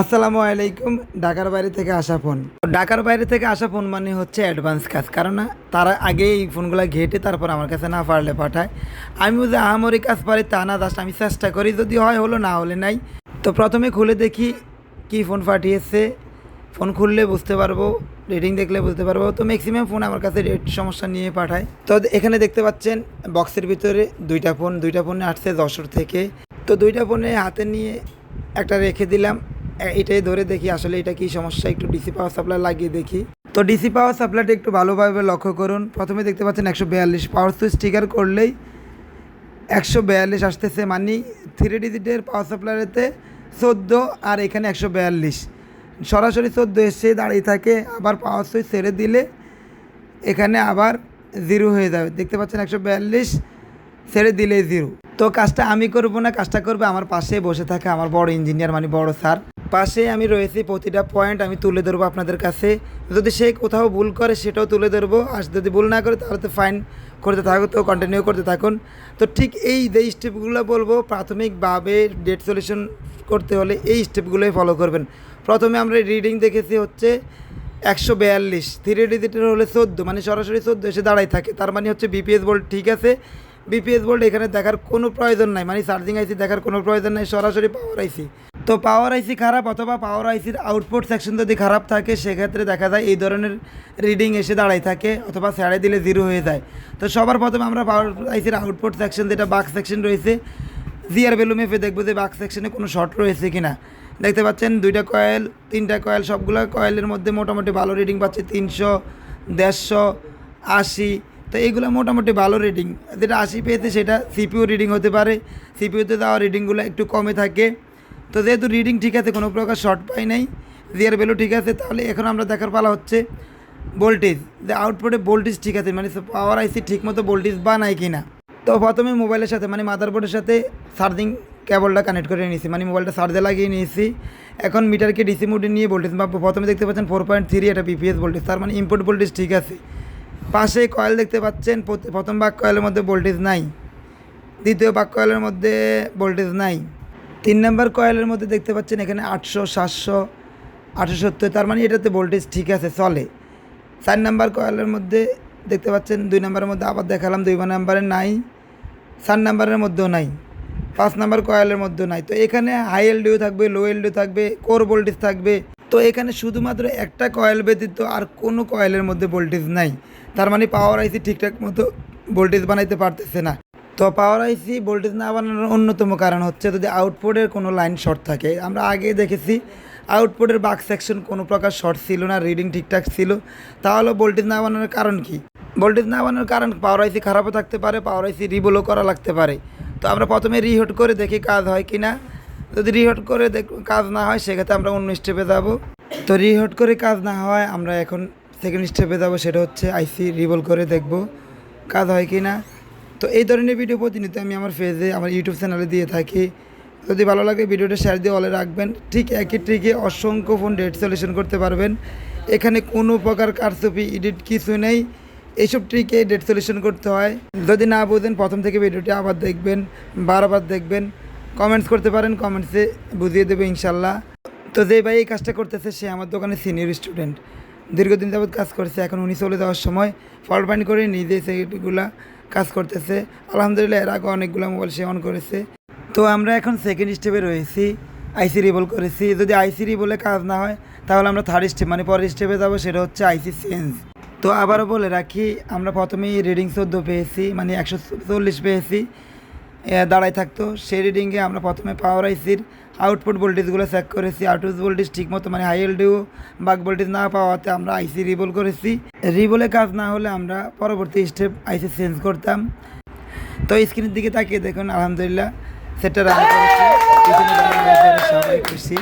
আসসালামু আলাইকুম, ঢাকার বাইরে থেকে আসা ফোন। ঢাকার বাইরে থেকে আসা ফোন মানে হচ্ছে অ্যাডভান্স কাজ, কারণ তারা আগে এই ফোনগুলো ঘেটে তারপর আমার কাছে না পারলে পাঠায়। আমিও যে আহামরি কাজ পারি তা না জাস্ট আমি চেষ্টা করি, যদি হয় হলো না হলে নাই। তো প্রথমে খুলে দেখি কি ফোন পাঠিয়েছে। ফোন খুললে বুঝতে পারব রেটিং দেখলে বুঝতে পারব। তো ম্যাক্সিমাম ফোন আমার কাছে রেট সমস্যা নিয়ে পাঠায়। তো এখানে দেখতে পাচ্ছেন বক্সের ভিতরে দুইটা ফোন দুইটা ফোনে আসছে যশোর থেকে। তো দুইটা ফোনে হাতে নিয়ে একটা রেখে দিলাম। এটাই ধরে দেখি আসলে এটা কি সমস্যা, একটু ডিসি পাওয়ার সাপ্লাই লাগিয়ে দেখি। তো ডিসি পাওয়ার সাপ্লাইটা একটু ভালোভাবে লক্ষ্য করুন। প্রথমে দেখতে পাচ্ছেন একশো বিয়াল্লিশ পাওয়ার সুইচ স্টিকার করলেই একশো বিয়াল্লিশ আসতেছে মানে থ্রি ডিজিটের পাওয়ার সাপ্লাইতে চোদ্দ আর এখানে একশো বিয়াল্লিশ। সরাসরি চোদ্দ এসে দাঁড়িয়ে থাকে, আবার পাওয়ার সুইচ ছেড়ে দিলে এখানে আবার জিরো হয়ে যাবে। দেখতে পাচ্ছেন একশো বিয়াল্লিশ ছেড়ে দিলে জিরো তো কাজটা আমি করব না, কাজটা করবে আমার পাশে বসে থাকে আমার বড় ইঞ্জিনিয়ার মানে বড় স্যার পাশে আমি রয়েছি, প্রতিটা পয়েন্ট আমি তুলে ধরবো আপনাদের কাছে। যদি সে কোথাও ভুল করে, সেটাও তুলে ধরবো। আর যদি ভুল না করে, তাহলে তো ফাইন করতে থাকো তো কন্টিনিউ করতে থাকুন। তো ঠিক এই যে স্টেপগুলো বলব, প্রাথমিকভাবে ডেট সলিউশন করতে হলে এই স্টেপগুলোই ফলো করবেন। প্রথমে আমরা রিডিং দেখেছি হচ্ছে একশো বিয়াল্লিশ। থ্রি ডিজিটের হলে চোদ্দ মানে সরাসরি চোদ্দ এসে দাঁড়াই থাকে। তার মানে হচ্ছে বিপিএস বোল্ট ঠিক আছে। বিপিএস বোল্ট এখানে দেখার কোনো প্রয়োজন নাই মানে চার্জিং আইসি দেখার কোনো প্রয়োজন নাই, সরাসরি পাওয়ার আইসি তো পাওয়ার আইসি খারাপ অথবা পাওয়ার আইসির আউটপুট সেকশন যদি খারাপ থাকে, সেক্ষেত্রে দেখা যায় এই ধরনের রিডিং এসে দাঁড়াই থাকে অথবা ছেড়ে দিলে জিরো হয়ে যায়। তো সবার প্রথমে আমরা পাওয়ার আইসির আউটপুট সেকশন যেটা বাক সেকশন রয়েছে জিআর মেপে দেখব যে বাক সেকশনে কোনো শর্ট রয়েছে কি না দেখতে পাচ্ছেন দুইটা কয়েল তিনটা কয়েল সবগুলো কয়েলের মধ্যে মোটামুটি ভালো রিডিং পাচ্ছে তিনশো, দেড়শো, আশি। তো এইগুলো মোটামুটি ভালো রিডিং যেটা আশি পেয়েছে সেটা সিপিউ রিডিং হতে পারে। সিপিউতে দেওয়া রিডিংগুলো একটু কমে থাকে। তো যেহেতু রিডিং ঠিক আছে, কোনো প্রকার শর্ট পাই নাই জিয়ার ভ্যালু ঠিক আছে, তাহলে এখন আমরা দেখার পালা হচ্ছে ভোল্টেজ যে আউটপুটে ভোল্টেজ ঠিক আছে মানে পাওয়ার আইসি ঠিক মতো ভোল্টেজ বানায় কি না তো প্রথমে মোবাইলের সাথে মানে মাদারবোর্ডের সাথে চার্জিং কেবলটা কানেক্ট করে নিয়েছি মানে মোবাইলটা চার্জে লাগিয়ে নিয়েছি। এখন মিটারকে ডিসি মোডে নিয়ে ভোল্টেজ মাপবো। প্রথমে দেখতে পাচ্ছেন ফোর পয়েন্ট থ্রি এটা পিপিএস ভোল্টেজ তার মানে ইনপুট ভোল্টেজ ঠিক আছে। পাশে কয়েল দেখতে পাচ্ছেন প্রথম বাক কয়েলের মধ্যে ভোল্টেজ নাই। দ্বিতীয় বাক কয়েলের মধ্যে ভোল্টেজ নাই। তিন নম্বর কয়েলের মধ্যে দেখতে পাচ্ছেন এখানে আটশো, সাতশো, আটশো সত্তর, তার মানে এটাতে ভোল্টেজ ঠিক আছে, চলে। চার নাম্বার কয়েলের মধ্যে দেখতে পাচ্ছেন দুই নাম্বারের মধ্যে আবার দেখালাম, দুই নাম্বারে নাই, চার নাম্বারের মধ্যেও নাই, পাঁচ নাম্বার কয়েলের মধ্যেও নাই। তো এখানে হাই এলডিও থাকবে লো এলডিও থাকবে কোর ভোল্টেজ থাকবে। তো এখানে শুধুমাত্র একটা কয়েল ব্যতীত আর কোনো কয়েলের মধ্যে ভোল্টেজ নাই। তার মানে পাওয়ার আইসি ঠিকঠাক মতো ভোল্টেজ বানাইতে পারতেছে না। তো পাওয়ার আইসি ভোল্টেজ না বানানোর অন্যতম কারণ হচ্ছে যদি আউটপুটের কোনো লাইন শর্ট থাকে। আমরা আগে দেখেছি আউটপুটের বাক সেকশন কোনো প্রকার শর্ট ছিল না রিডিং ঠিকঠাক ছিল। তাহলে ভোল্টেজ না বানানোর কারণ কি? ভোল্টেজ না বানানোর কারণ পাওয়ার আইসি খারাপও থাকতে পারে পাওয়ার আইসি রিবোলও করা লাগতে পারে। তো আমরা প্রথমে রিহট করে দেখি কাজ হয় কি না যদি রিহট করে দেখ, কাজ না হয়, সেক্ষেত্রে আমরা অন্য স্টেপে যাব। তো রিহট করে কাজ না হয়, আমরা এখন সেকেন্ড স্টেপে যাব, সেটা হচ্ছে আইসি রিবল করে দেখব। কাজ হয় কি না তো এই ধরনের ভিডিও প্রতিনিয়ত আমি আমার ফেজে আমার ইউটিউব চ্যানেলে দিয়ে থাকি। যদি ভালো লাগে ভিডিওটা শেয়ার দিয়ে অলে রাখবেন। ঠিক একই ট্রিকে অসংখ্য ফোন ডেট সলিউশন করতে পারবেন। এখানে কোনো প্রকার কারচুপি এডিট কিছু নেই। এইসব ট্রিকে ডেট সলিউশন করতে হয়। যদি না বোঝেন, প্রথম থেকে ভিডিওটি আবার দেখবেন, বারবার দেখবেন। কমেন্টস করতে পারেন কমেন্টসে বুঝিয়ে দেবে ইনশাল্লাহ তো যে ভাই এই কাজটা করতেছে, সে আমার দোকানে সিনিয়র স্টুডেন্ট দীর্ঘদিন যাবৎ কাজ করছে, এখন উনি চলে যাওয়ার সময়। ফল্ট করে নিজে সেগুলা কাজ করতেছে। আলহামদুলিল্লাহ, এর আগে অনেকগুলো মোবাইল সে অন করেছে। তো আমরা এখন সেকেন্ড স্টেপে রয়েছি। আইসি রিবল করেছি। যদি আইসি রিবলে কাজ না হয়, তাহলে আমরা থার্ড স্টেপ মানে পরের স্টেপে যাব, সেটা হচ্ছে আইসি চেঞ্জ তো আবারও বলে রাখি, আমরা প্রথমেই রিডিং চোদ্দ পেয়েছি মানে একশো চল্লিশ পেয়েছি। দাঁড়ায় থাকতো। সেই রিডিংয়ে আমরা প্রথমে পাওয়ার আইসির আউটপুট ভোল্টেজগুলো চেক করেছি। আউটপুট ভোল্টেজ ঠিকমতো মানে হাই এলডিও বাক ভোল্টেজ না পাওয়াতে আমরা আইসি রিবল করেছি। রিবলে কাজ না হলে আমরা পরবর্তী স্টেপ আইসি চেঞ্জ করতাম। তো স্ক্রিনের দিকে তাকিয়ে দেখুন, আলহামদুলিল্লাহ সেটা রান করেছি। সবাই খুশি